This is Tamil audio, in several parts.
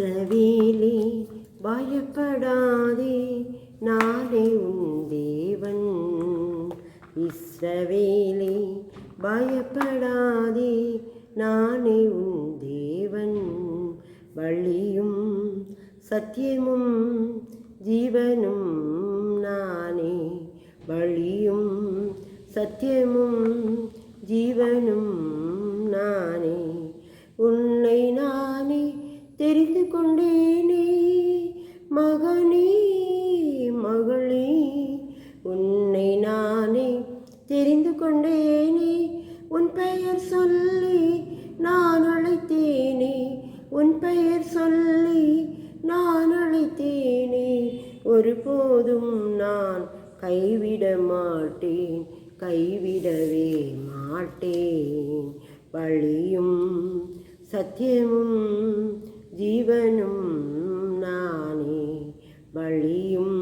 இஸ்ரவேலே பயப்படாதே நானே உன் தேவன். இஸ்ரவேலே பயப்படாதே நானே உன் தேவன். வழியும் சத்தியமும் ஜீவனும் நானே. வழியும் சத்தியமும் ஜீவனும் நானே. உன்னை நான் தெரிந்து கொண்டேனே. மகனே மகளே உன்னை நானே தெரிந்து கொண்டேனே. உன் பெயர் சொல்லி நான் அழைத்தேனே. உன் பெயர் சொல்லி நான் அழைத்தேனே. ஒருபோதும் நான் கைவிட மாட்டேன் கைவிடவே மாட்டேன். வழியும் சத்தியமும் ஜீவனும் நானே. வழியும்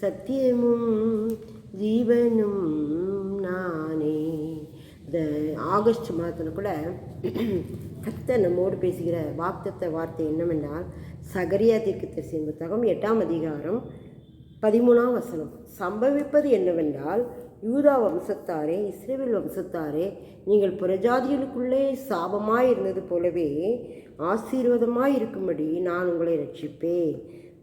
சத்தியமும் ஜீவனும் நானே. இந்த ஆகஸ்ட் மாதத்தில் கூட கத்த நம்மோடு பேசுகிற வாக்தத்த வார்த்தை என்னவென்றால் சகரியா தீர்க்கதரிசியின் புத்தகம் எட்டாம் அதிகாரம் பதிமூணாம் வசனம். சம்பவிப்பது என்னவென்றால் யூதா வம்சத்தாரே இஸ்ரேல் வம்சத்தாரே நீங்கள் புறஜாதிகளுக்குள்ளே சாபமாய் இருந்தது போலவே ஆசீர்வாதமாய் இருக்கும்படி நான் உங்களை ரட்சிப்பேன்.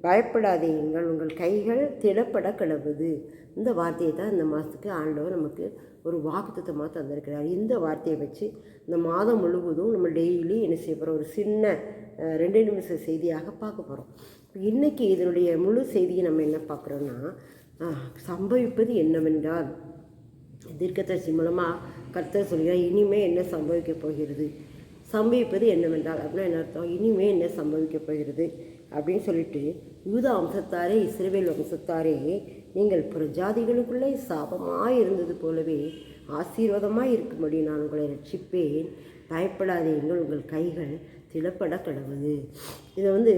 பயப்படாதீங்கள் உங்கள் கைகள் திடப்பட கிளவுது இந்த வார்த்தையை தான் இந்த மாதத்துக்கு ஆண்டவர் நமக்கு ஒரு வாக்குத்தத்தமாக தந்திருக்கிறார். இந்த வார்த்தையை வச்சு இந்த மாதம் முழுவதும் நம்ம டெய்லி என்ன செய்ய போகிறோம் ஒரு சின்ன ரெண்டு நிமிஷ செய்தியாக பார்க்க போகிறோம் இன்றைக்கி இதனுடைய முழு செய்தியை நம்ம என்ன பார்க்குறோன்னா சம்பவிப்பது என்னவென்றால் தீர்க்கதரிசி மூலமாக கர்த்தர் சொல்கிறார் இனிமே என்ன சம்பவிக்க போகிறது? சம்பவிப்பது என்னவென்றால் அப்படின்னா என்ன அர்த்தம்? இனிமே என்ன சம்பவிக்க போகிறது? அப்படின்னு சொல்லிட்டு யூத வம்சத்தாரே இஸ்ரேவேல் வம்சத்தாரே நீங்கள் பிரஜாதிகளுக்குள்ளே சாபமாக இருந்தது போலவே ஆசீர்வாதமாக இருக்கும்படி நான் உங்களை ரட்சிப்பேன். பயப்படாதீங்கள் உங்கள் கைகள் திடப்பட கிடவுது இதை வந்து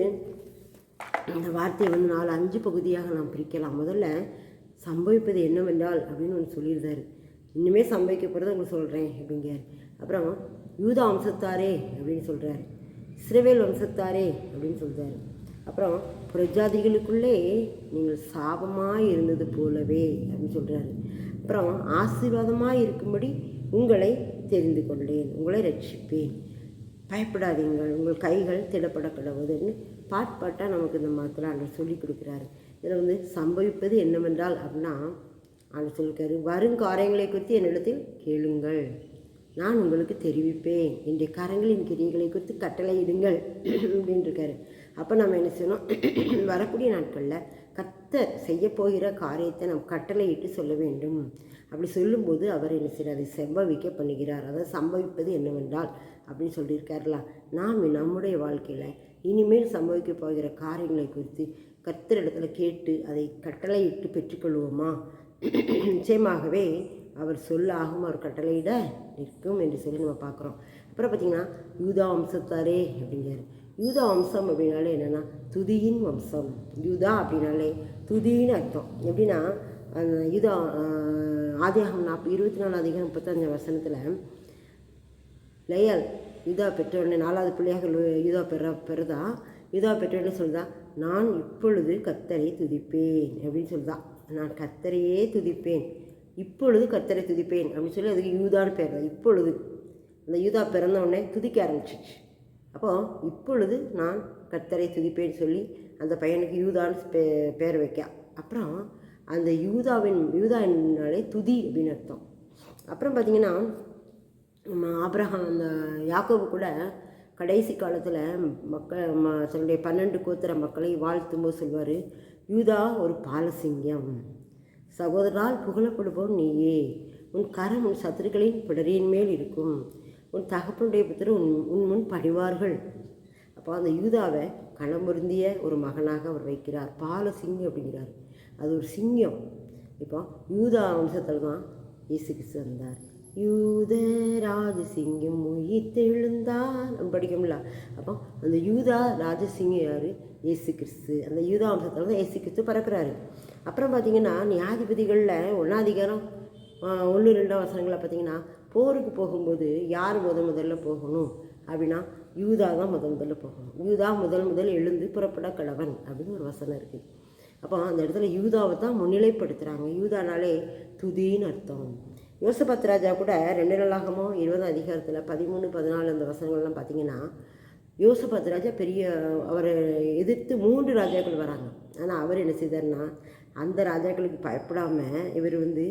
இந்த வார்த்தையை வந்து நாலு அஞ்சு பகுதியாக நாம் பிரிக்கலாம். முதல்ல சம்பவிப்பது என்னவென்றால் அப்படின்னு ஒன்று சொல்லியிருந்தாரு. இன்னுமே சம்பவிக்க போகிறத உங்களுக்கு சொல்கிறேன் அப்படிங்கிறார் அப்புறம் யூத வம்சத்தாரே அப்படின்னு சொல்கிறாரு இஸ்ரவேல் வம்சத்தாரே அப்படின்னு சொல்கிறாரு அப்புறம் பிரஜாதிகளுக்குள்ளே நீங்கள் சாபமாக இருந்தது போலவே அப்படின்னு சொல்கிறாரு அப்புறம் ஆசீர்வாதமாக இருக்கும்படி உங்களை தெரிந்து கொண்டேன் உங்களை ரட்சிப்பேன். பயப்படாதீங்கள் உங்கள் கைகள் திடப்பட கடவுதுன்னு பாட் பாட்டாக நமக்கு இந்த மாதத்தில் ஆண்டவர் சொல்லி கொடுக்குறாரு. இதில் வந்து சம்பவிப்பது என்னவென்றால் அப்படின்னா ஆண்டவர் சொல்லியிருக்காரு வரும் காரியங்களை குறித்து என்னிடத்தில் கேளுங்கள். நான் உங்களுக்கு தெரிவிப்பேன். என்னுடைய கரங்களின் கிரியைகளை குறித்து கட்டளையிடுங்கள் அப்படின்னு இருக்காரு அப்போ நம்ம என்ன செய்யணும்? வரக்கூடிய நாட்களில் கத்தர் செய்ய போகிற காரியத்தை நாம் கட்டளையிட்டு சொல்ல வேண்டும். அப்படி சொல்லும்போது அவர் என்ன செய்கிறார் அதை செம்பவிக்க பண்ணுகிறார். அதாவது சம்பவிப்பது என்னவென்றால் அப்படின்னு சொல்லியிருக்காருல நாம் நம்முடைய வாழ்க்கையில் இனிமேல் சம்பவிக்க போகிற காரியங்களை குறித்து கர்த்தரிடத்துல கேட்டு அதை கட்டளையிட்டு பெற்றுக்கொள்வோமா? நிச்சயமாகவே அவர் சொல்ல ஆகும் அவர் கட்டளையிட நிற்கும் என்று சொல்லி நம்ம பார்க்குறோம். அப்புறம் பார்த்திங்கன்னா யூதா வம்சத்தாரே அப்படிங்கிறார். யூதா வம்சம் அப்படின்னாலே என்னென்னா துதியின் வம்சம். யூதா அப்படின்னாலே துதின்னு அர்த்தம். எப்படின்னா அந்த யூதா ஆதியாகம் நாற்பது இருபத்தி நாலு அதிகம் முப்பத்தஞ்சு வசனத்தில் லயல் யூதா பெற்றோடனே நாலாவது பிள்ளையாக லு- யூதா பெற பெறுதா? யூதா பெற்றோடனே சொல்லுதா நான் இப்பொழுது கத்தரை துதிப்பேன் அப்படின்னு சொல்லுதா நான் கத்தரையே துதிப்பேன். இப்பொழுது கத்தரை துதிப்பேன் அப்படின்னு சொல்லி அதுக்கு யூதான்னு பேர் தான். இப்பொழுது. அந்த யூதா பிறந்த உடனே துதிக்க ஆரம்பிச்சிச்சு. அப்போது இப்பொழுது நான் கத்தரை துதிப்பேன்னு சொல்லி அந்த பையனுக்கு யூதான்னு பே- பேர் வைக்க. அப்புறம் அந்த யூதாவின் யூதாவினாலே துதி அப்படின்னு அர்த்தம். அப்புறம் பார்த்தீங்கன்னா நம்ம ஆப்ரஹாம் அந்த யாக்கோவு கூட கடைசி காலத்தில் மக்கள் ம தன்னுடைய பன்னெண்டு கோத்திர மக்களை வாழ்த்தும்போது சொல்வார். யூதா ஒரு பாலசிங்கம். சகோதரால் புகழப்படுபவன் நீயே. உன் கரம் உன் சத்துருக்களின் பிடரியின் மேல் இருக்கும். உன் தகப்பனுடைய புத்திர உன் உன் முன் பணிவார்கள். அப்போ அந்த யூதாவை கணமுருந்திய ஒரு மகனாக அவர் வைக்கிறார். பாலசிங்கம் அப்படிங்கிறார். அது ஒரு சிங்கம். இப்போ யூதா வம்சத்தில் தான் இயேசு கிறிஸ்து வந்தார். யூத ராஜசிங்கம் உயிர்த்தெழுந்தார். நம்ம படிக்கோம்ல அப்போ அந்த யூதா ராஜசிங்கம் யார்? இயேசு கிறிஸ்து அந்த யூதா வம்சத்தில் தான் ஏசு கிறிஸ்து பறக்கிறாரு அப்புறம் பார்த்தீங்கன்னா நியாதிபதிகளில் ஒன்றாதிகாரம் ஒன்று ரெண்டாம் வசனங்களில் பார்த்தீங்கன்னா போருக்கு போகும்போது யார் முத முதல்ல போகணும்? அப்படின்னா யூதா தான் முதல் முதல்ல போகணும். யூதா முதல் முதல் எழுந்து புறப்பட கடவன் அப்படின்னு ஒரு வசனம் இருக்குது அப்போ அந்த இடத்துல யூதாவை தான் முன்னிலைப்படுத்துகிறாங்க யூதானாலே துதின்னு அர்த்தம். யோசபத் ராஜா கூட ரெண்டு நாளாகமோ இருபதாம் அதிகாரத்தில் பதிமூணு பதினாலு அந்த வசனங்கள்லாம் பார்த்தீங்கன்னா யோசபாத் ராஜா பெரிய அவரை எதிர்த்து மூன்று ராஜாக்கள் வராங்க. ஆனால் அவர் என்ன செய்தார்னா அந்த ராஜாக்களுக்கு பயப்படாமல் இவர் வந்து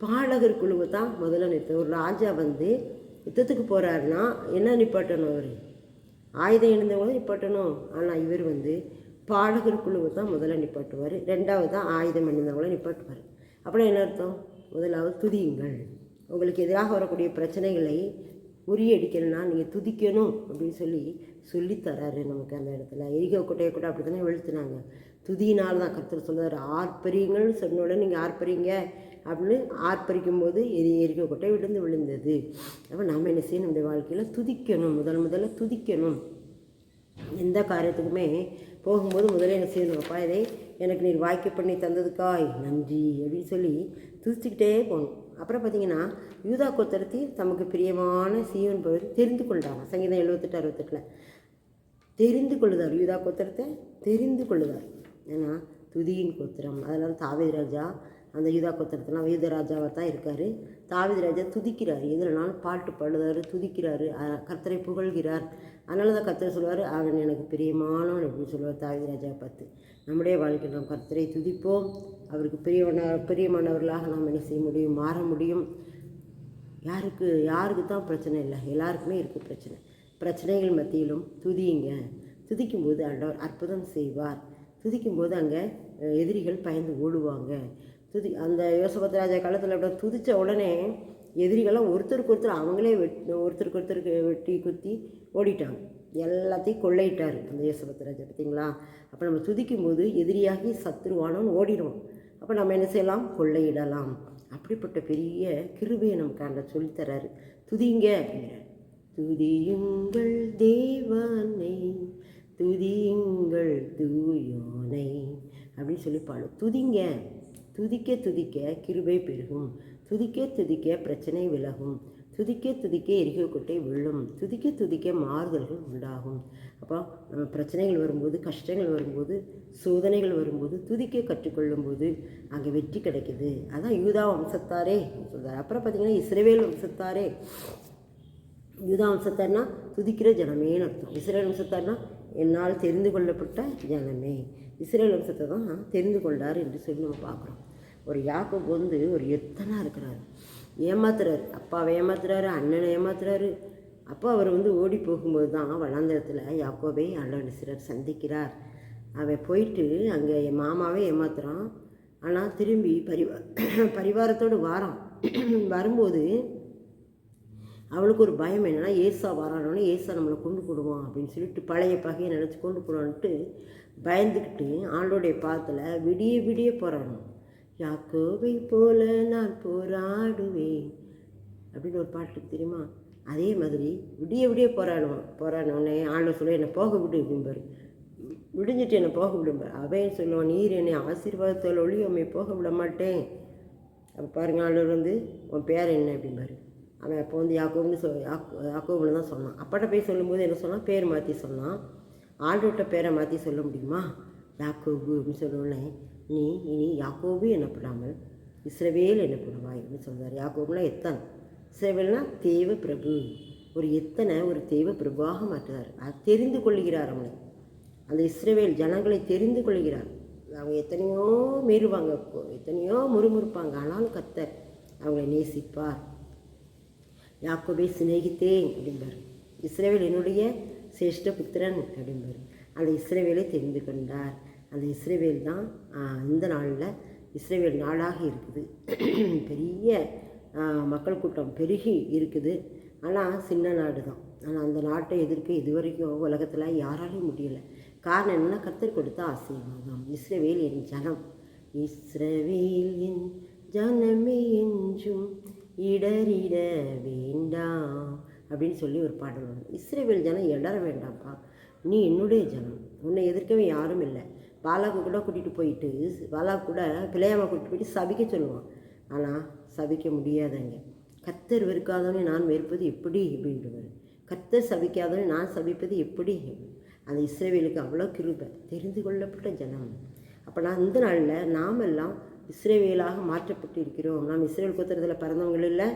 பாலகர் குழுவை தான் முதல்ல நிறுத்த ஒரு ராஜா வந்து யுத்தத்துக்கு போகிறாருன்னா என்ன நிப்பாட்டணும் அவர்? ஆயுதம் இணைந்தவங்களும் நிப்பாட்டணும். ஆனால் இவர் வந்து பாலகர் குழுவை தான் முதல்ல நிப்பாட்டுவார். ரெண்டாவது தான் ஆயுதம் இணைந்தவங்கள நிப்பாட்டுவார். அப்புறம் என்ன அர்த்தம்? முதலாவது துதியுங்கள். உங்களுக்கு எதிராக வரக்கூடிய பிரச்சனைகளை முறியடிக்கணும்னா நீங்கள் துதிக்கணும் அப்படின்னு சொல்லி சொல்லித்தராரு நமக்கு அந்த இடத்துல. எரிகோ கொட்டையை கூட அப்படி தானே வெளுத்துனாங்க. துதியினால் தான் கருத்தர் சொல்றாரு ஆர்ப்பரிங்கள்னு சொன்ன உடனே நீங்கள் ஆர்ப்பரிங்க அப்படின்னு ஆர்ப்பரிக்கும் போது எரி எரிகோ கொட்டை விழுந்து விழுந்தது. அப்போ நாம் என்ன செய்யணும்? நம்முடைய வாழ்க்கையில் துதிக்கணும். முதல் முதல்ல துதிக்கணும். எந்த காரியத்துக்குமே போகும்போது முதல்ல என்ன செய்யணும்? அப்பா இதை எனக்கு நீர் வாய்க்கு பண்ணி தந்ததுக்காய் நன்றி அப்படின்னு சொல்லி துதிச்சுக்கிட்டே போகணும். அப்புறம் பார்த்தீங்கன்னா யூதா கோத்தரத்தி தமக்கு பிரியமான சீவன் பகுதி தெரிந்து கொள்கிறாங்க சங்கீதம் எழுபத்தெட்டு அறுபத்தெட்டில். தெரிந்து கொள்ளுதார். யூதா கோத்திரத்தை தெரிந்து கொள்ளுதார். ஏன்னா துதியின் கோத்திரம். அதனால் தாவீது ராஜா அந்த யூதா கோத்திரத்தெல்லாம் யூத ராஜாவாக தான் இருக்கார். தாவீது ராஜா துதிக்கிறார். எதுலனாலும் பாட்டு பாடுதார் துதிக்கிறாரு. கர்த்தரை புகழ்கிறார். அதனால தான் கர்த்தர் சொல்லுவார் அவன் எனக்கு பிரியமானவன் அப்படின்னு சொல்லுவார் தாவீது ராஜாவை பார்த்து. நம்முடைய வாழ்க்கையில் நாம் கர்த்தரை துதிப்போம். அவருக்கு பிரியமான பிரியமானவர்களாக நாம் என்ன செய்ய முடியும்? மாற முடியும். யாருக்கு யாருக்கு தான் பிரச்சனை இல்லை. எல்லாருக்குமே இருக்குது பிரச்சனை. பிரச்சனைகள் மத்தியிலும் துதியுங்க. துதிக்கும்போது ஆண்டவர் அற்புதம் செய்வார். துதிக்கும்போது அங்கே எதிரிகள் பயந்து ஓடுவாங்க. துதி அந்த யோசபத் ராஜா காலத்தில் அப்படி துதித்த உடனே எதிரிகள்லாம் ஒருத்தருக்கு ஒருத்தர் அவங்களே வெட் ஒருத்தருக்கு ஒருத்தருக்கு வெட்டி குத்தி ஓடிட்டாங்க. எல்லாத்தையும் கொள்ளையிட்டார் அந்த யோசபத் ராஜா பார்த்தீங்களா? அப்போ நம்ம துதிக்கும்போது எதிரியாகி சத்துருவானோன்னு ஓடிடுவோம். அப்போ நம்ம என்ன செய்யலாம்? கொள்ளையிடலாம். அப்படிப்பட்ட பெரிய கிருபையை நமக்கு அந்த சொல்லித்தராரு துதிங்க அப்படிங்கிறார். துதியுங்கள் தேவனை துதியுங்கள் தூயோனை அப்படின்னு சொல்லி பாடும் துதிங்க. துதிக்க துதிக்க கிருபை பெருகும். துதிக்க துதிக்க பிரச்சனை விலகும். துதிக்க துதிக்க எரிகை கொட்டை விழும். துதிக்க துதிக்க மாறுதல்கள் உண்டாகும். அப்போ நம்ம பிரச்சனைகள் வரும்போது கஷ்டங்கள் வரும்போது சோதனைகள் வரும்போது துதிக்க கற்றுக்கொள்ளும்போது அங்கே வெற்றி கிடைக்குது. அதான் யூதா வம்சத்தாரே சொல்கிறார் அப்புறம் பார்த்தீங்கன்னா இஸ்ரவேல் வம்சத்தாரே. யூதா வம்சத்தார்னா துதிக்கிற ஜனமேன்னு அர்த்தம். இஸ்ரேல் வம்சத்தார்னா என்னால் தெரிந்து கொள்ளப்பட்ட ஜனமே. இஸ்ரேல் வம்சத்தை தான் தெரிந்து கொண்டார் என்று சொல்லி நம்ம பார்க்குறோம். ஒரு யாக்கோப் வந்து ஒரு எத்தனாக இருக்கிறார். ஏமாத்துறாரு. அப்பாவை ஏமாத்துறாரு அண்ணனை ஏமாத்துறாரு. அப்போ அவர் வந்து ஓடி போகும்போது தான் வளாந்தரத்தில் யாக்கோவை அண்ணன் சிலர் சந்திக்கிறார். அவன் போயிட்டு அங்கே என் மாமாவே ஏமாத்துறான். ஆனால் திரும்பி பரிவா பரிவாரத்தோடு வாரான். வரும்போது அவளுக்கு ஒரு பயம் என்னன்னா ஏசா வரானோன்னு ஏசா நம்மளை கொண்டு போடுவான் அப்படின்னு சொல்லிட்டு பழைய பகையை நினச்சி கொண்டு போடுவான்ட்டு பயந்துக்கிட்டு ஆண்டோடைய பாத்தில் விடிய விடிய போகிறானோ யாக்கோவை போல நான் போராடுவேன். அப்படின்னு ஒரு பாட்டு தெரியுமா? அதே மாதிரி விடிய விடிய போராடுவான். போராடினோடனே ஆண்டவர் சொல்ல என்னை போக விடு அப்படிம்பாரு விடிஞ்சிட்டு என்னை போக விடும்பார் அவன் சொல்லுவான் நீர் என்னை ஆசீர்வாதத்தில் ஒளி உண்மை போக விட மாட்டேன். அப்போ பாருங்க ஆண்டவர் வந்து உன் பேர் என்ன? அப்படிம்பாரு அவன் அப்போ வந்து யாக்கோப்னு சொல் யாக்கோ யாக்கோப்னு தான் சொன்னான். அப்பாட்ட போய் சொல்லும்போது என்ன சொன்னான்? பேர் மாற்றி சொன்னான். ஆண்டவர்கிட்ட பேரை மாற்றி சொல்ல முடியுமா? யாக்கோபு அப்படின்னு சொன்னோடனே நீ இனி யாக்கோபு எனப்படாமல் இஸ்ரவேல் எனப்படுவாய் அப்படின்னு சொல்கிறார் யாக்கோபுனா எத்தனை. இஸ்ரவேல்னா தேவ பிரபு. ஒரு எத்தனை ஒரு தெய்வ பிரபுவாக மாற்றுறார் அது தெரிந்து கொள்கிறார் அவனை. அந்த இஸ்ரவேல் ஜனங்களை தெரிந்து கொள்கிறார் அவங்க எத்தனையோ மீறுவாங்க. எத்தனையோ முறுமுறுப்பாங்க. ஆனாலும் கத்த அவங்களை நேசிப்பார். யாக்கோபை சிநேகித்தேன் அப்படிம்பார். இஸ்ரேவேல் என்னுடைய சிரேஷ்ட புத்திரன் அப்படிம்பார். அந்த இஸ்ரேவேலை தெரிந்து கொண்டார். அந்த இஸ்ரேவேல் தான். இந்த நாளில் இஸ்ரேவேல் நாடாக இருக்குது. பெரிய மக்கள் கூட்டம் பெருகி இருக்குது. ஆனால் சின்ன நாடு தான். ஆனால் அந்த நாட்டை எதிர்க்க இதுவரைக்கும் உலகத்தில் யாராலையும் முடியலை. காரணம் என்னன்னா கத்தர் கொடுத்த ஆசீர்வாதம். இஸ்ரேவேல் என் ஜனம். இஸ்ரவேல் என் ஜனமே என்றும் இடறிட வேண்டாம் அப்படின்னு சொல்லி ஒரு பாடல் வரும். இஸ்ரேவேல் ஜனம் இடற வேண்டாம்ப்பா. நீ என்னுடைய ஜனம். உன்னை எதிர்க்கவே யாரும் இல்லை. பாலாக்கு கூட கூட்டிகிட்டு போயிட்டு பாலாக்கு கூட பிள்ளையாம கூட்டிட்டு போயிட்டு சபிக்க சொல்லுவான். ஆனால் சபிக்க முடியாதங்க. கத்தர் வெறுக்காதவனை நான் வெறுப்பது எப்படி அப்படின்றவர். கத்தர் சபிக்காதவன் நான் சபிப்பது எப்படி அந்த இஸ்ரேவேலுக்கு அவ்வளோ கிருபை. தெரிந்து கொள்ளப்பட்ட ஜனம். அப்போ நான் இந்த நாளில் நாம் எல்லாம் இஸ்ரேவேலாக மாற்றப்பட்டு இருக்கிறோம் நாம் இஸ்ரேல் கோத்திரத்தில் பிறந்தவங்க இல்லை.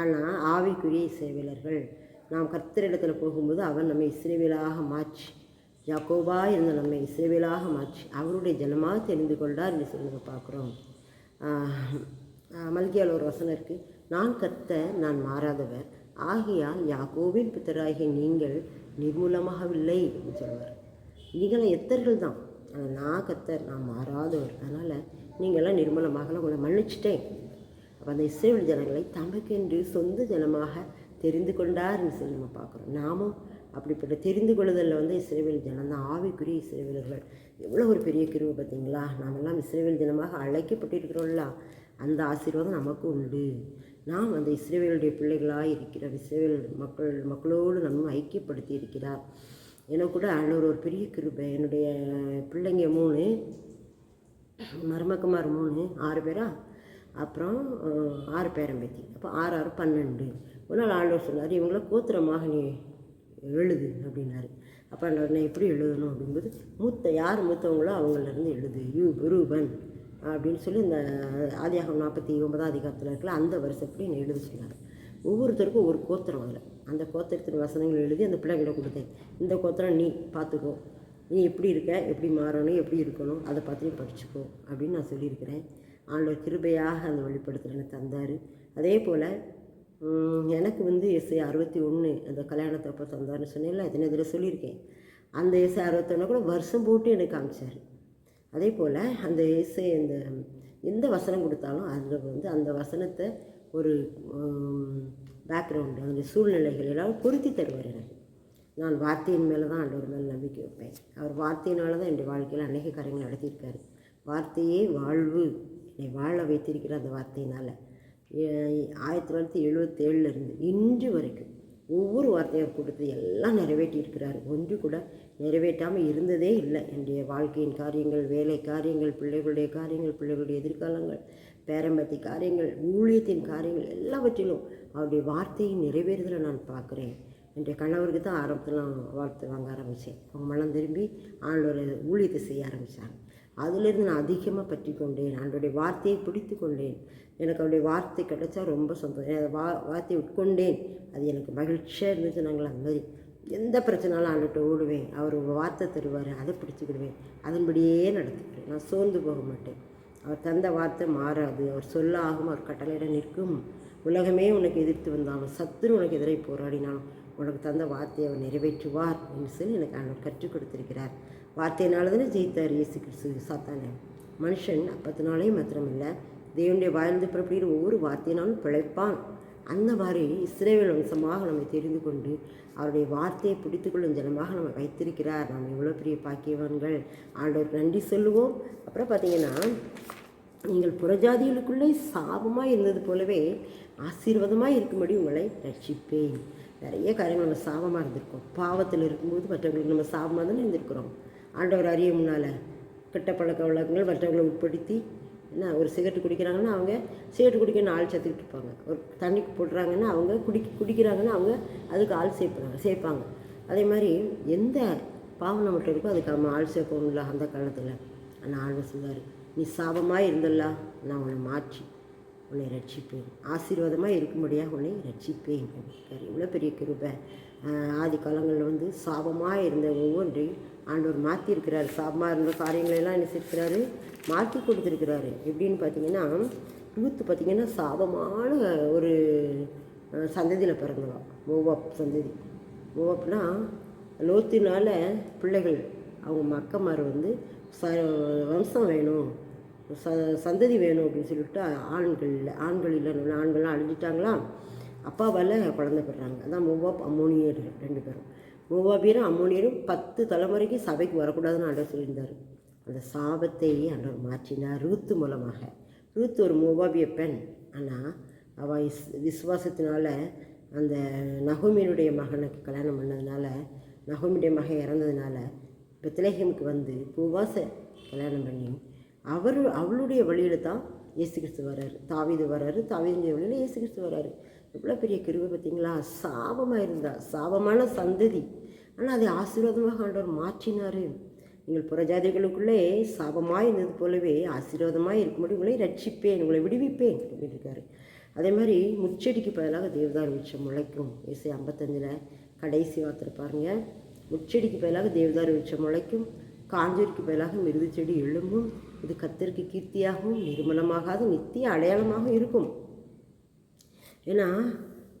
ஆனால் ஆவிக்குரிய இஸ்ரேவேலர்கள். நாம் கர்த்தரிடத்தில் போகும்போது அவன் நம்மை இஸ்ரேவேலாக மாற்றி யாக்கோபா என்ற நம்மை இசைவிலாக மாற்றி அவருடைய ஜனமாக தெரிந்து கொண்டார் என்று சொல்லி பார்க்குறோம். மல்கியால் ஒரு வசனம் இருக்குது நான் கத்த நான் மாறாதவர். ஆகியால் யாக்கோவின் பித்தராகிய நீங்கள் நிர்மூலமாகவில்லை அப்படின்னு சொல்லுவார் நீங்களாம் எத்தர்கள் தான். ஆனால் நான் கத்தர் நான் மாறாதவர். அதனால் நீங்களாம் நிர்மூலமாகலாம் உங்களை மன்னிச்சிட்டேன். அப்போ அந்த இஸ்ரேல் ஜனங்களை தமக்கென்று சொந்த ஜனமாக தெரிந்து கொண்டார்னு சொல்லி நம்ம பார்க்குறோம். நாமும் அப்படிப்பட்ட தெரிந்து கொள்ளுதலில் வந்து இஸ்ரேவேல் ஜனந்தான் ஆவிக்குரிய இஸ்ரேவேலர்கள். எவ்வளோ ஒரு பெரிய கிருவை பார்த்தீங்களா? நாமெல்லாம் இஸ்ரேவேல் ஜனமாக அழைக்கப்பட்டிருக்கிறோம்ல. அந்த ஆசீர்வாதம் நமக்கு உண்டு. நாம் அந்த இஸ்ரேவேலுடைய பிள்ளைகளாக இருக்கிறார். இஸ்ரேவேல் மக்கள் மக்களோடு நம்ம ஐக்கியப்படுத்தி இருக்கிறார். எனக்கு கூட அன்னொரு ஒரு பெரிய கிருபை. என்னுடைய பிள்ளைங்க மூணு மருமக்குமார் மூணு ஆறு பேரா? அப்புறம் ஆறு பேரம்பேத்தி. அப்போ ஆறு ஆறு பன்னெண்டு. ஒரு நாள் ஆண்டவர் சொன்னார் இவங்கள கோத்திரமாக நீ எழுது அப்படின்னாரு. அப்போ நான் எப்படி எழுதணும் அப்படிங்கும்போது மூத்த யார் மூத்தவங்களோ அவங்களிருந்து எழுது. யூ ரூபன் அப்படின்னு சொல்லி இந்த ஆதியாகம் நாற்பத்தி ஒன்பதாம் அதிகாரத்தில் இருக்கல அந்த வருஷப்படி என்னை எழுத சொன்னார். ஒவ்வொருத்தருக்கும் ஒரு கோத்திரம் அதில். அந்த கோத்திரத்தின் வசனங்கள் எழுதி அந்த பிள்ளைங்களை கொடுத்தேன். இந்த கோத்திரம் நீ பார்த்துக்கோ. நீ எப்படி இருக்க? எப்படி மாறணும்? எப்படி இருக்கணும்? அதை பார்த்து நீ படிச்சுக்கோ அப்படின்னு நான் சொல்லியிருக்கிறேன். ஆண்டவர் கிருபையாக அந்த வெளிப்படுத்தலன்னு தந்தார். அதே போல் எனக்கு வந்து எஸ்ஐ அறுபத்தி ஒன்று அந்த கல்யாணத்தை அப்போ தந்தார்னு சொன்னேன்ல எத்தனை இதில் சொல்லியிருக்கேன். அந்த எஸ்ஐ அறுபத்தொன்று கூட வருஷம் போட்டு எனக்கு காமிச்சார். அதே போல் அந்த இசை அந்த எந்த வசனம் கொடுத்தாலும் அதில் வந்து அந்த வசனத்தை ஒரு பேக்ரவுண்டு அந்த சூழ்நிலைகள் எல்லாம் பொருத்தி தருவார் எனக்கு நான் வார்த்தையின் மேலே தான் ஆண்டவர் மேலே நம்பிக்கை வைப்பேன். அவர் வார்த்தையினால தான் என்னுடைய வாழ்க்கையில் அநேக காரியங்கள் நடத்தியிருக்காரு. வார்த்தையே வாழ்வு. என்னை வாழ வைத்திருக்கிற அந்த வார்த்தையினால். ஆயிரத்தி தொள்ளாயிரத்தி எழுபத்தேழுலேருந்து இன்று வரைக்கும் ஒவ்வொரு வார்த்தையாக கொடுத்து எல்லாம் நிறைவேற்றியிருக்கிறார். ஒன்று கூட நிறைவேற்றாமல் இருந்ததே இல்லை. என்னுடைய வாழ்க்கையின் காரியங்கள் வேலை காரியங்கள் பிள்ளைகளுடைய காரியங்கள் பிள்ளைகளுடைய எதிர்காலங்கள் பேரம்பத்தி காரியங்கள் ஊழியத்தின் காரியங்கள் எல்லாவற்றிலும் அவருடைய வார்த்தையை நிறைவேறுதலை நான் பார்க்குறேன் என்னுடைய கணவருக்கு தான் ஆரம்பத்தில் நான் வாழ்த்து வாங்க ஆரம்பித்தேன் அவங்க மனம் திரும்பி ஆண்டோட ஊழியத்தை செய்ய ஆரம்பித்தாங்க அதிலிருந்து நான் அதிகமாக பற்றி கொண்டேன் ஆண்டோடைய வார்த்தையை பிடித்து கொண்டேன் எனக்கு அவருடைய வார்த்தை கிடைச்சா ரொம்ப சந்தோஷம். அதை வா வார்த்தையை உட்கொண்டேன். அது எனக்கு மகிழ்ச்சியாக இருந்துச்சு நாங்கள் அந்த மாதிரி எந்த பிரச்சனாலும் ஆண்டுகிட்ட ஓடுவேன். அவர் வார்த்தை தருவார் அதை பிடிச்சிக்கிடுவேன். அதன்படியே நடத்துக்கிறேன். நான் சோர்ந்து போக மாட்டேன். அவர் தந்த வார்த்தை மாறாது. அவர் சொல்ல ஆகும் அவர் கட்டளையிட நிற்கும். உலகமே உனக்கு எதிர்த்து வந்தாலும் சத்துரு உனக்கு எதிரே போராடினாலும் உனக்கு தந்த வார்த்தையை அவர் நிறைவேற்றுவார் என்று சொல்லி எனக்கு அவர் கற்றுக் கொடுத்திருக்கிறார். வார்த்தையினால தானே ஜெயித்தார் இயேசு கிறிஸ்து சாத்தானே. மனுஷன் அப்பத்தினாலே மாத்திரமில்லை. தேவனுடைய வாழ்ந்து புறப்படுகிற ஒவ்வொரு வார்த்தையினாலும் பிழைப்பான். அந்த மாதிரி இஸ்ரேவேல் வம்சமாக நம்மை தெரிந்து கொண்டு அவருடைய வார்த்தையை பிடித்துக்கொள்ளும் ஜனமாக நம்ம வைத்திருக்கிறார். நாம் எவ்வளோ பெரிய பாக்கியவான்கள். ஆண்டவர் நன்றி சொல்லுவோம். அப்புறம் பார்த்தீங்கன்னா நீங்கள் புறஜாதிகளுக்குள்ளே சாபமாக இருந்தது போலவே ஆசீர்வாதமாக இருக்கும்படி உங்களை ரட்சிப்பேன். நிறைய காரியங்கள் நம்ம சாபமாக இருந்திருக்கோம். பாவத்தில் இருக்கும்போது மற்றவங்களுக்கு நம்ம சாபமாக தானே இருந்திருக்கிறோம். ஆண்டவர் அறிய முன்னால் கெட்ட பழக்க வழக்கங்கள் மற்றவங்களை உட்படுத்தி என்ன ஒரு சிகரெட் குடிக்கிறாங்கன்னா அவங்க சிகரெட் குடிக்க ஆள் சேர்த்துக்கிட்டு இருப்பாங்க. ஒரு தண்ணி போடுறாங்கன்னா அவங்க குடி குடிக்கிறாங்கன்னா அவங்க அதுக்கு ஆள் சேர்ப்பாங்க சேர்ப்பாங்க. அதே மாதிரி எந்த பாவம் நம்மகிட்ட இருக்கோ அதுக்கு நம்ம ஆள் சேர்ப்போம்ல அந்த காலத்தில். ஆனால் ஆள் சொன்னார் நீ சாபமாக இருந்தல்லா நான் உன்னை மாற்றி உன்னை ரட்சிப்பேன். ஆசீர்வாதமாக இருக்கும்படியாக உன்னை ரட்சிப்பேன். அப்படின்றார் இவ்வளோ பெரிய கிருபை. ஆதி காலங்களில் வந்து சாபமாக இருந்த ஒவ்வொன்றையும் ஆண்டவர் மாற்றிருக்கிறார் சாபமாக இருந்த காரியங்களெல்லாம் என்ன செய்யிருக்கிறாரு மாற்றி கொடுத்துருக்கிறாரு. எப்படின்னு பார்த்தீங்கன்னா லூத்து பார்த்தீங்கன்னா சாபமான ஒரு சந்ததியில் பிறந்தவா. ஓவாப் சந்ததி. ஓவாப்னா லோத்தினால் பிள்ளைகள் அவங்க மக்கமார் வந்து ச வம்சம் வேணும். ச சந்ததி வேணும் அப்படின்னு சொல்லிட்டு ஆண்கள் இல்லை ஆண்கள் இல்லைன்னு ஆண்கள்லாம் அழிஞ்சிட்டாங்களா? அப்பாவால் குழந்தை பெறாங்க. அதான் மூவாப் அம்மோனியர் ரெண்டு பேரும். மூவாபியரும் அம்மோனியரும் பத்து தலைமுறைக்கு சபைக்கு வரக்கூடாதுன்னு ஆண்டவர் சொல்லியிருந்தார். அந்த சாபத்தை ஆண்டவர் மாற்றினார் ரூத்து மூலமாக. ரூத் ஒரு மூவாபிய பெண். ஆனால் அவள் இஸ் விசுவாசத்தினால அந்த நகோமியினுடைய மகனுக்கு கல்யாணம் பண்ணதுனால நகோமியுடைய மகன் இறந்ததுனால பெத்லேஹேமுக்கு வந்து பூவாச கல்யாணம் பண்ணி அவர் அவளுடைய வழியில் தான் இயேசு கிறிஸ்து வர்றாரு. தாவீது வர்றாரு. தாவிதுடைய வழியில் இயேசு கிறிஸ்து வர்றாரு. எவ்வளோ பெரிய கிருவை பார்த்தீங்களா? சாபமாக இருந்தா சாபமான சந்ததி. ஆனால் அதை ஆசீர்வாதமாக ஆண்டவர் மாற்றினார். நீங்கள் புறஜாதிகளுக்குள்ளே சாபமாக இருந்தது போலவே ஆசீர்வாதமாக இருக்கும்படி உங்களை ரட்சிப்பேன் உங்களை விடுவிப்பேன் அப்படின்னு அதே மாதிரி முச்செடிக்கு பதிலாக தேவதார் விருட்சம் முளைக்கும். இசை ஐம்பத்தஞ்சில் கடைசி வார்த்தை பாருங்க. முச்செடிக்கு பதிலாக தேவதார் விருட்சம் முளைக்கும். காஞ்சூரிக்கு பதிலாக மிருது செடி எழும்பும். இது கத்தருக்கு கீர்த்தியாகவும் நிர்மலமாகாத நித்திய அடையாளமாக இருக்கும். ஏன்னா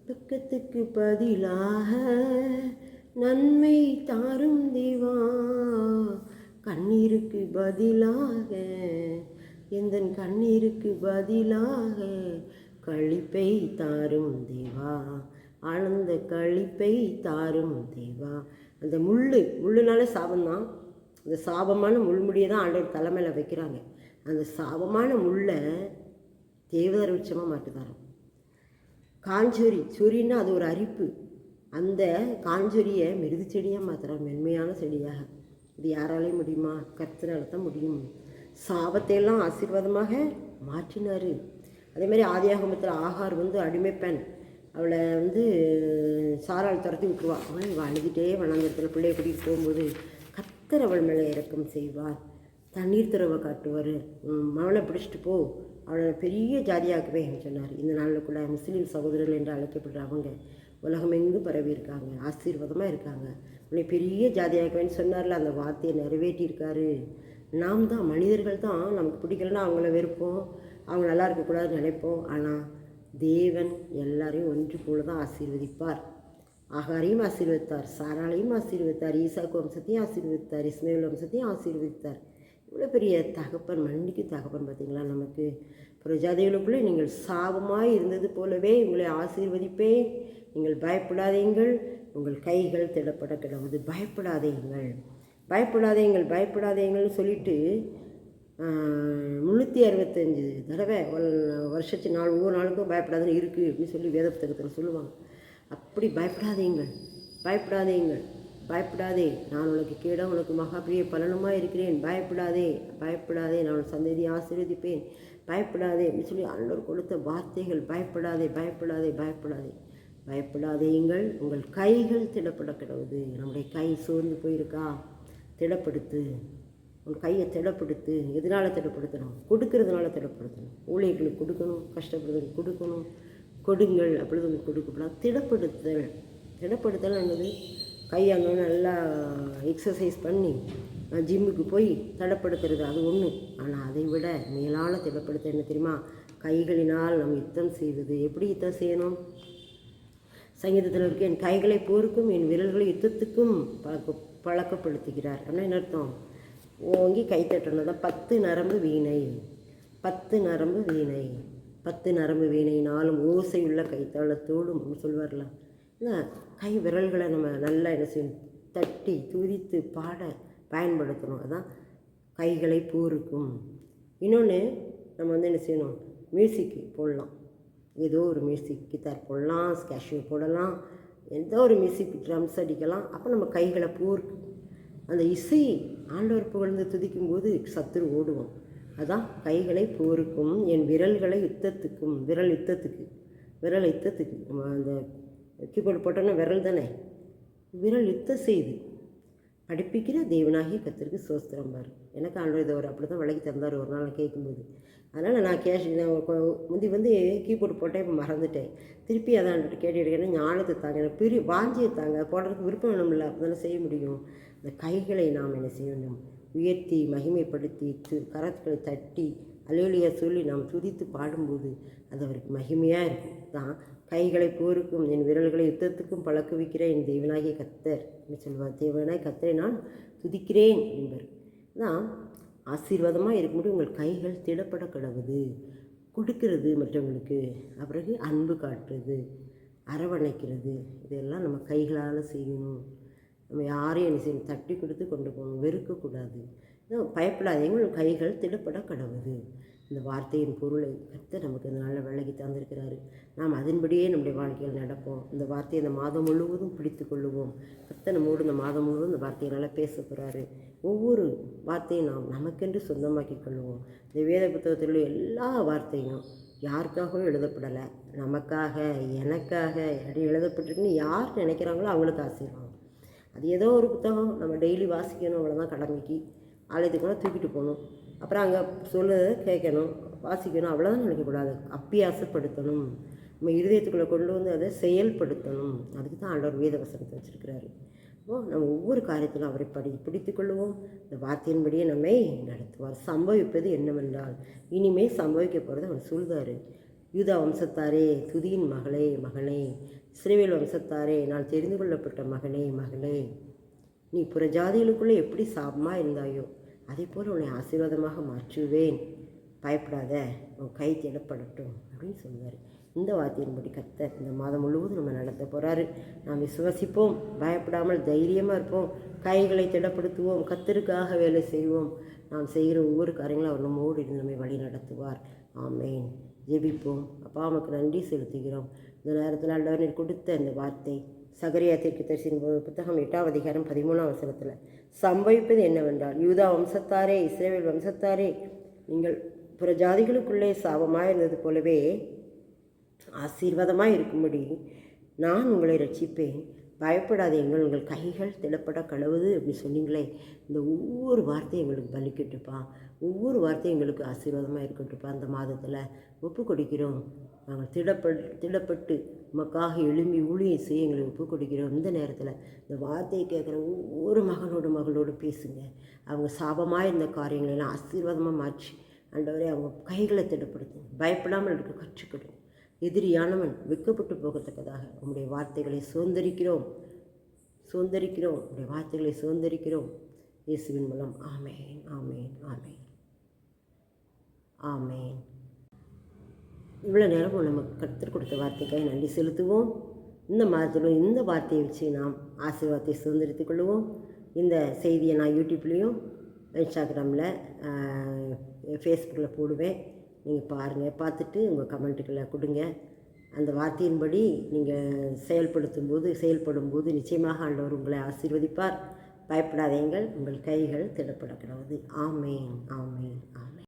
துக்கத்துக்கு பதிலாக நன்மை தாரும் தேவா. கண்ணீருக்கு பதிலாக எந்த கண்ணீருக்கு பதிலாக களிப்பை தாரும் தேவா. ஆனந்த களிப்பை தாரும் தேவா. அந்த முள் முள்ளுனாலே சாபந்தான் இந்த சாபமான முள்முடியை தான் ஆண்டவர் தலைமையில் வைக்கிறாங்க. அந்த சாபமான முள்ளை தேவதர் உச்சமாக மாட்டுதாரோம். காஞ்சூரி சொரின்னா அது ஒரு அரிப்பு. அந்த காஞ்சொரியை மிருது செடியாக மாற்றுறாங்க மென்மையான செடியாக. இது யாராலையும் முடியுமா? கர்த்தனால தான் முடியும். சாபத்தையெல்லாம் ஆசீர்வாதமாக மாற்றினார். அதே மாதிரி ஆதியாகமத்தில் ஆகார் வந்து அடிமைப்பெண் அவளை வந்து சாரால் துரத்தி விட்டுருவா. அவன் இவள் அழுதுகிட்டே வனாந்தரத்தில் பிள்ளைய கூட்டிகிட்டு போகும்போது கத்தர் அவள் மேலே இறக்கம் செய்வார். தண்ணீர் துறவை காட்டுவார். மவனை பிடிச்சிட்டு போ. அவளை பெரிய ஜாதியாக்குவேன் சொன்னார். இந்த நாளில் முஸ்லீம் சகோதரர்கள் என்று அழைக்கப்படுற அவங்க உலகமெங்கும் பரவி இருக்காங்க. ஆசீர்வாதமாக இருக்காங்க. உன்னை பெரிய ஜாதியாக்குவேன்னு சொன்னார்ல அந்த வார்த்தையை நிறைவேற்றியிருக்காரு. நாம் தான் மனிதர்கள் தான். நமக்கு பிடிக்கலன்னா அவங்கள வெறுப்போம். அவங்க நல்லா இருக்கக்கூடாதுன்னு நினைப்போம். ஆனால் தேவன் எல்லாரையும் ஒன்று போல தான் ஆசீர்வதிப்பார். ஆகாரையும் ஆசீர்வதித்தார் சாராளையும் ஆசீர்வதித்தார் ஈசாக்கு வம்சத்தையும் ஆசீர்வதித்தார் இஸ்மேல் வம்சத்தையும் ஆசீர்வதித்தார். இவ்வளோ பெரிய தகப்பன் மன்னிக்கு தகப்பன் பார்த்தீங்களா நமக்கு? பிரஜாதிகளுக்குள்ளே நீங்கள் சாபமாக இருந்தது போலவே உங்களை ஆசீர்வதிப்பேன். நீங்கள் பயப்படாதீங்கள் உங்கள் கைகள் திடப்பட கிடவுது. பயப்படாதீங்கள் பயப்படாதீங்கள் பயப்படாதீங்கள்னு சொல்லிட்டு முந்நூற்றி அறுபத்தஞ்சு தடவை வருஷத்து நாள் ஒவ்வொரு நாளுக்கும் பயப்படாதுன்னு இருக்குது அப்படின்னு சொல்லி வேத புத்தகத்தில் சொல்லுவாங்க. அப்படி பயப்படாதீங்கள் பயப்படாதீங்கள் பயப்படாதே. நான் உனக்கு கேட உனக்கு மகாபிரிய பலனுமாக இருக்கிறேன். பயப்படாதே. பயப்படாதே. நான் உன் சந்ததியை ஆசீர்வதிப்பேன். பயப்படாதே. அப்படின்னு சொல்லி ஆண்டவர் கொடுத்த வார்த்தைகள். பயப்படாதே. பயப்படாதே. பயப்படாதே. பயப்படாதேங்கள் உங்கள் கைகள் திடப்பட கிடவுது. நம்முடைய கை சோர்ந்து போயிருக்கா? திடப்படுத்து. உன் கையை திடப்படுத்து. எதனால் திடப்படுத்தணும்? கொடுக்கறதுனால திடப்படுத்தணும். ஊழியர்களுக்கு கொடுக்கணும். கஷ்டப்படுறதுக்கு கொடுக்கணும். கொடுங்கள் அப்படின்னு உங்களுக்கு கொடுக்கப்படாது திடப்படுத்தல் திடப்படுத்தல் என்னது? கையாங்க நல்லா எக்ஸசைஸ் பண்ணி ஜிம்முக்கு போய் திடப்படுத்துறது அது ஒன்று ஆனால் அதை விட மேலான திடப்படுத்த என்ன தெரியுமா? கைகளினால் நம்ம யுத்தம் செய்வது. எப்படி யுத்தம் செய்யணும்? சங்கீதத்தில் இருக்க என் கைகளை போருக்கும் என் விரல்களை யுத்தத்துக்கும் பழக்க பழக்கப்படுத்துகிறார். அப்படின்னா என்ன அர்த்தம்? ஓங்கி கை தட்டணும் தான் பத்து நரம்பு வீணை. பத்து நரம்பு வீணை. பத்து நரம்பு வீணை நாளும் ஓசையுள்ள கைத்தாளத்தோடும் சொல்வார்ல இல்லை கை விரல்களை நம்ம நல்லா என்ன செய்யணும்? தட்டி துதித்து பாட பயன்படுத்தணும். அதான் கைகளை பூருக்கும். இன்னொன்று நம்ம வந்து என்ன செய்யணும்? மியூசிக்கு போடலாம். ஏதோ ஒரு மியூசிக் கித்தார் போடலாம் ஸ்கேஷ்யூ போடலாம் எந்த ஒரு மியூசிக் ட்ரம்ஸ் அடிக்கலாம். அப்போ நம்ம கைகளை போருக்கு அந்த இசை ஆண்டவர் புகழ்ந்து துதிக்கும்போது சத்துரு ஓடுவோம் அதான் கைகளை போருக்கும் என் விரல்களை யுத்தத்துக்கும் விரல் யுத்தத்துக்கு விரல் யுத்தத்துக்கு. நம்ம அந்த கீபோர்டு போட்டோன்னா விரல் தானே? விரல் யுத்தம் செய்து படிப்பிக்கிற தெய்வனாகிய கத்திற்கு சோஸ்திரம் பாரு. எனக்கு ஆண்டவர் இதை ஒரு அப்படி தான் விலைக்கு தந்தார் ஒரு நாள் கேட்கும்போது. அதனால் நான் கேஷ் நான் முந்தி வந்து கீபோர்டு போட்டேன் இப்போ மறந்துட்டேன். திருப்பி அதான் எடுக்கணும் ஞானத்தை தாங்க எனக்கு பெரிய வாஞ்சியை தாங்க போடுறதுக்கு விருப்பம் வேணும்ல அப்போ தானே செய்ய முடியும். இந்த கைகளை நாம் என்ன செய்யணும் உயர்த்தி மகிமைப்படுத்தி கரத்துக்களை தட்டி அலுவலியாக சொல்லி நாம் துதித்து பாடும்போது அது அவருக்கு மகிமையாக இருக்கும். தான் கைகளை போருக்கும் என் விரல்களை யுத்தத்துக்கும் பழக்க வைக்கிற என் தேவனாகிய கத்தர் என்று சொல்வார். தேவனாய் கத்தரை நான் துதிக்கிறேன் என்பர். தான் ஆசீர்வாதமாக இருக்கும்போது உங்கள் கைகள் திடப்பட கிடவுது. கொடுக்கிறது மற்றவங்களுக்கு அப்பிறகு அன்பு காட்டுறது அரவணைக்கிறது. இதெல்லாம் நம்ம கைகளால் செய்யணும். நம்ம யாரையும் என்ன செய்யணும் தட்டி கொடுத்து கொண்டு போகணும் வெறுக்கக்கூடாது பயப்படாது உங்கள் கைகள் திடப்பட கடவுது. இந்த வார்த்தையின் பொருளை கர்த்தர் நமக்கு இந்த விலகி தந்திருக்கிறாரு. நாம் அதன்படியே நம்முடைய வாழ்க்கையில் நடப்போம். இந்த வார்த்தையை இந்த மாதம் முழுவதும் பிடித்து கொள்ளுவோம். கர்த்தர் நம்மோடு இந்த மாதம் முழுவதும் இந்த வார்த்தையை நல்லா பேச போகிறாரு ஒவ்வொரு வார்த்தையும் நாம் நமக்கென்று சொந்தமாக்கி கொள்ளுவோம். இந்த வேத புத்தகத்தில் உள்ள எல்லா வார்த்தையும் யாருக்காகவும் எழுதப்படலை. நமக்காக எனக்காக எழுதப்பட்டிருக்குன்னு யார் நினைக்கிறாங்களோ அவங்களுக்கு ஆசீர்வாதம். அது ஏதோ ஒரு புத்தகம் நம்ம டெய்லி வாசிக்கணும் அவ்வளோதான் கடமைக்கு. ஆலயத்துக்கு கூட தூக்கிட்டு போகணும். அப்புறம் அங்கே சொல்லுறதை கேட்கணும் வாசிக்கணும் அவ்வளோதான் நினைக்கக்கூடாது. அப்பியாசப்படுத்தணும். நம்ம இருதயத்துக்குள்ளே கொண்டு வந்து அதை செயல்படுத்தணும். அதுக்கு தான் ஆண்டவர் வேத வசனத்தை வச்சுருக்கிறாரு. ஓ நம்ம ஒவ்வொரு காரியத்திலும் அவரை படி பிடித்து கொள்வோம் இந்த வார்த்தையின்படியே நம்மை நடத்துவார். சம்பவிப்பது என்னவென்றால் இனிமேல் சம்பவிக்க போகிறது அவர் சொல்கிறாரு யூதா வம்சத்தாரே துதியின் மகளே மகனே. இஸ்ரேவேல் வம்சத்தாரே நான் தெரிந்து கொள்ளப்பட்ட மகனே மகளே. நீ புற ஜாதிகளுக்குள்ளே எப்படி சாபமாக இருந்தாயோ அதே போல் உன்னை ஆசீர்வாதமாக மாற்றுவேன். பயப்படாத உன் கை திடப்படட்டும் அப்படின்னு சொல்லுவார் இந்த வார்த்தையின்படி கத்த இந்த மாதம் முழுவதும் நம்ம நடத்த போகிறாரு நாம் விசுவசிப்போம் பயப்படாமல் தைரியமாக இருப்போம். கைகளை திடப்படுத்துவோம் கத்தருக்காக வேலை செய்வோம். நாம் செய்கிற ஒவ்வொரு காரியங்களும் அவர் நம்மோடு இருந்து நம்மை வழி நடத்துவார் ஆமேன். ஜெபிப்போம். அப்பா நமக்கு நன்றி செலுத்துகிறோம். இந்த நேரத்தில் ஆண்டவர் கொடுத்த இந்த வார்த்தை சகரியா தீர்க்க தரிசின் புத்தகம் எட்டாவது அதிகாரம் பதிமூணாம் வசனத்தில் சம்பவிப்பது என்னவென்றால் யூதா வம்சத்தாரே இஸ்ரேல் வம்சத்தாரே நீங்கள் புற ஜாதிகளுக்குள்ளே சாபமாக இருந்தது போலவே ஆசீர்வாதமாக இருக்கும்படி நான் உங்களை ரட்சிப்பேன். பயப்படாதீங்கள் உங்கள் கைகள் திடப்பட கழுவுது அப்படி சொன்னீங்களே. இந்த ஒவ்வொரு வார்த்தையும் எங்களுக்கு பலிக்கட்டுப்பா. ஒவ்வொரு வார்த்தையும் எங்களுக்கு ஆசீர்வாதமாக இருக்கட்டுப்பா அந்த மாதத்தில் ஒப்பு கொடுக்கிறோம். நாங்கள் திடப்பட் திடப்பட்டு உமக்காக எழும்பி ஊழியம் செய்ய எங்களை ஒப்பு கொடுக்கிறோம். இந்த நேரத்தில் இந்த வார்த்தையை கேட்குற ஒவ்வொரு மகனோட மகளோடு பேசுங்க. அவங்க சாபமாக இருந்த காரியங்களெல்லாம் ஆசீர்வாதமாக மாற்றி ஆண்டவரே அவங்க கைகளை திடப்படுத்துங்க. பயப்படாமல் இருக்க கற்றுக்கிடும் எதிரியானவன் வெக்கப்பட்டு போகத்தக்கதாக உங்களுடைய வார்த்தைகளை சுதந்திரிக்கிறோம். சுதந்திரிக்கிறோம். உங்களுடைய வார்த்தைகளை சுதந்திரிக்கிறோம். இயேசுவின் மூலம். ஆமேன். ஆமேன். ஆமேன். ஆமேன். இவ்வளோ நேரமும் நமக்கு கற்றுக் கொடுத்த வார்த்தைக்காக நன்றி செலுத்துவோம். இந்த மாதத்திலும் இந்த வார்த்தையை வச்சு நாம் ஆசீர்வாதத்தை சுதந்திரித்துக் கொள்வோம் இந்த செய்தியை நான் யூடியூப்லேயும் இன்ஸ்டாகிராமில் ஃபேஸ்புக்கில் போடுவேன். நீங்கள் பாருங்கள் பார்த்துட்டு உங்கள் கமெண்ட்டுகளை கொடுங்க. அந்த வார்த்தையின்படி நீங்கள் செயல்படுத்தும் போது செயல்படும் போது நிச்சயமாக ஆண்டவர் உங்களை ஆசீர்வதிப்பார். பயப்படாதீங்கள் உங்கள் கைகள் திடப்படக்கூடாது ஆமேன் ஆமேன் ஆமேன்.